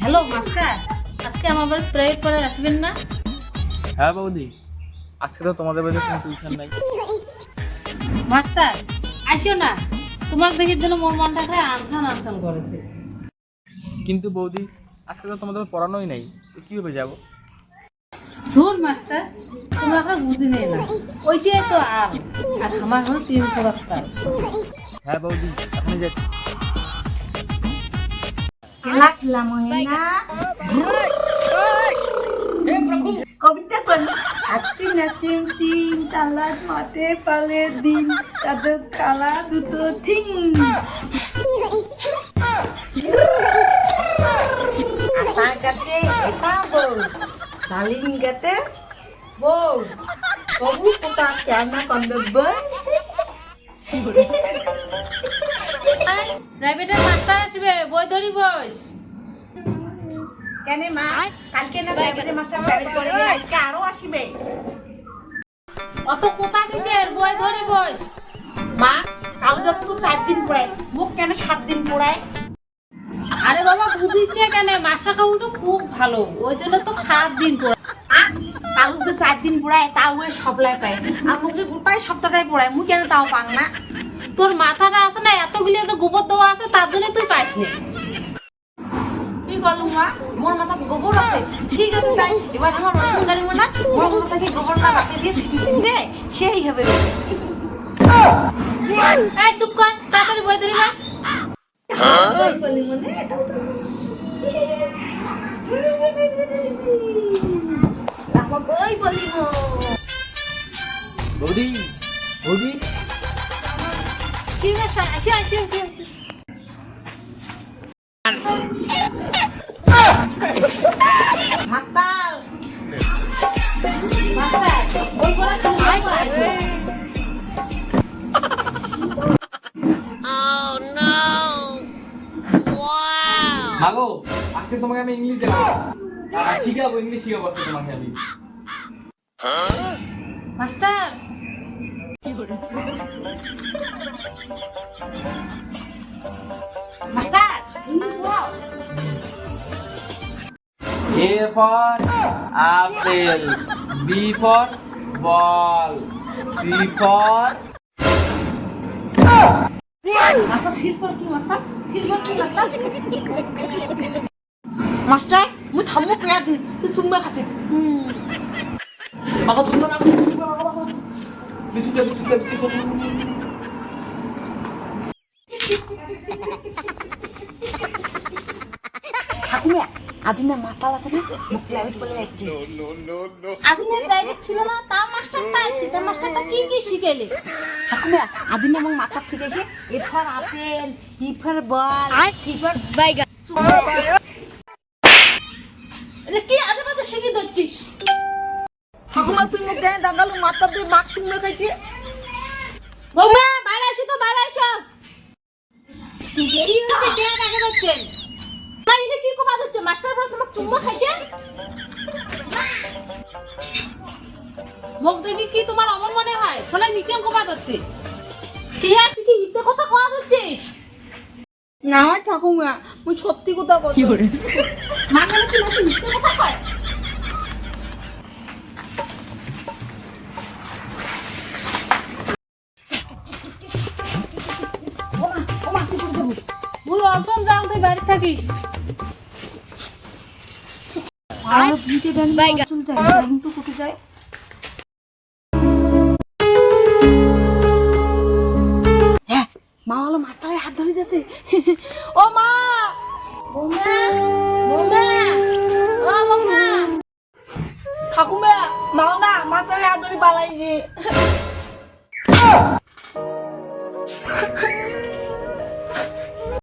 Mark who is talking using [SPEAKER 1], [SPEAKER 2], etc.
[SPEAKER 1] Hello master আজকে আমার বাড়ি প্রেয়ার করে আসবেন না?
[SPEAKER 2] হ্যাঁ বৌদি। আজকে তো তোমাদের বাড়িতে কোনো টিউশন নাই।
[SPEAKER 1] মাস্টার আসিও না। তোমার দেখির জন্য মোর মনটা খায় আনসান আনসান করেছে।
[SPEAKER 2] কিন্তু বৌদি আজকে তো তোমাদের পড়ানোই নাই। তো কীভাবে যাব?
[SPEAKER 1] ধুর মাস্টার তোমরা এখন বুঝি নেই না। ওইটাই তো আম। আর আমার হলো তিন পুরস্কার
[SPEAKER 2] হ্যাঁ বৌদি এখনই যাচ্ছি।
[SPEAKER 3] লাগলাম না কবিতা কোন হাতি নাচিম তিন তালাত মাঠে পালে দিন তাদের কালা দুটো থিং গাতে এটা বউ ডালিম গাতে বউ কবু কোটা কেন কন্দে বই
[SPEAKER 1] প্রাইভেটের মাস্টার আসবে ধরি বস।
[SPEAKER 3] কেন মা? কালকে না মাস্টার প্রাইভেট করে আজকে আরও আসিবে।
[SPEAKER 1] অত কিসের? বই ধরি বস।
[SPEAKER 3] মা তো চার দিন পড়ায় মুখ কেন সাত দিন পড়ায়
[SPEAKER 1] আরে বাবা বুঝিস না কেন? মাস্টার কাকুটা খুব ভালো। ওই জন্য তো সাত দিন
[SPEAKER 3] কাগজ তো চার দিন পড়ায় তাও ওই সবলাই পায়। আর মুখ গোটাই সপ্তাহটাই পড়ায় মুখ কেন তাও পাং না।
[SPEAKER 1] তোর মাথাটা আছে না এতগুলি যে গোবর দেওয়া আছে তার জন্য তুই পাইস না
[SPEAKER 3] বলু মা মোর মাথা গোবর আছে। ঠিক আছে তাই এবার আমার রসুন গাড়ি মনে মোর মাথা থেকে গোবরটা বাকি দিয়ে ছিটি ছিটে সেই হবে।
[SPEAKER 1] এই চুপ কর তাড়াতাড়ি বই ধরি বাস
[SPEAKER 3] ওই বলি মনে আমার বই বলি মো
[SPEAKER 2] বৌদি বৌদি।
[SPEAKER 1] কি আসি আসি আসি আসি।
[SPEAKER 2] মাগো আজকে তোমাকে আমি ইংলিশ দেবো আর শিখাবো ইংলিশ শিখাবো আজকে তোমাকে আমি।
[SPEAKER 1] Master.
[SPEAKER 3] Master
[SPEAKER 2] A for apple B for ball C for
[SPEAKER 3] আচ্ছা শিরপল কি মাতা শিরপল কি মাতা মাস্টার মুই থামু পেয়া দিন তুই চুম্বা খাচ্ছি
[SPEAKER 2] মাগো শুনলো না বিশুতে বিশুতে বিশুতে
[SPEAKER 3] ঠাকুমা আজি না মাথা লাগে না? মুখ প্রাইভেট বলে যাচ্ছে
[SPEAKER 1] আজ প্রাইভেট ছিল না তা মাস্টার পাইছে তা মাস্টারটা কি কি শিখাইলে?
[SPEAKER 3] ঠাকুমা আমার মাথা ঠিক আছে? A for apple E for ball C for
[SPEAKER 1] বাইগা। এটা কি আজে বাজে শিখে দিচ্ছিস
[SPEAKER 3] ঠাকুমা তুই মুখ দাঁড়ালু মাথা দিয়ে মাখ তুমি খাইতে।
[SPEAKER 1] বৌমা বাইরে আসি তো বাইরে আসো কি হচ্ছে কেন আগে যাচ্ছেন কি হচ্ছে মাস্টার পরে তোমাকে চুম্বা খাইছে? মুখ দেখি কি তোমার অমন মনে হয়। শোনা নিচে কোপা হচ্ছে কি হ্যাঁ তুই কি মিথ্যে কথা কোয়া হচ্ছিস
[SPEAKER 3] না হয় ঠাকুমা মুই সত্যি কথা বলছি
[SPEAKER 1] মানে কি মাসে মিথ্যে কথা কয়? তুই তুই বাড়ি থাকিস
[SPEAKER 3] আর ভিটে ডান চল যায় ডান তো যায়। হ্যাঁ মা হলো মাথায় হাত ধরে যাচ্ছে। ও মা! ঠাকুমা মাও না মাথায় হাত ধরে পালাই যে।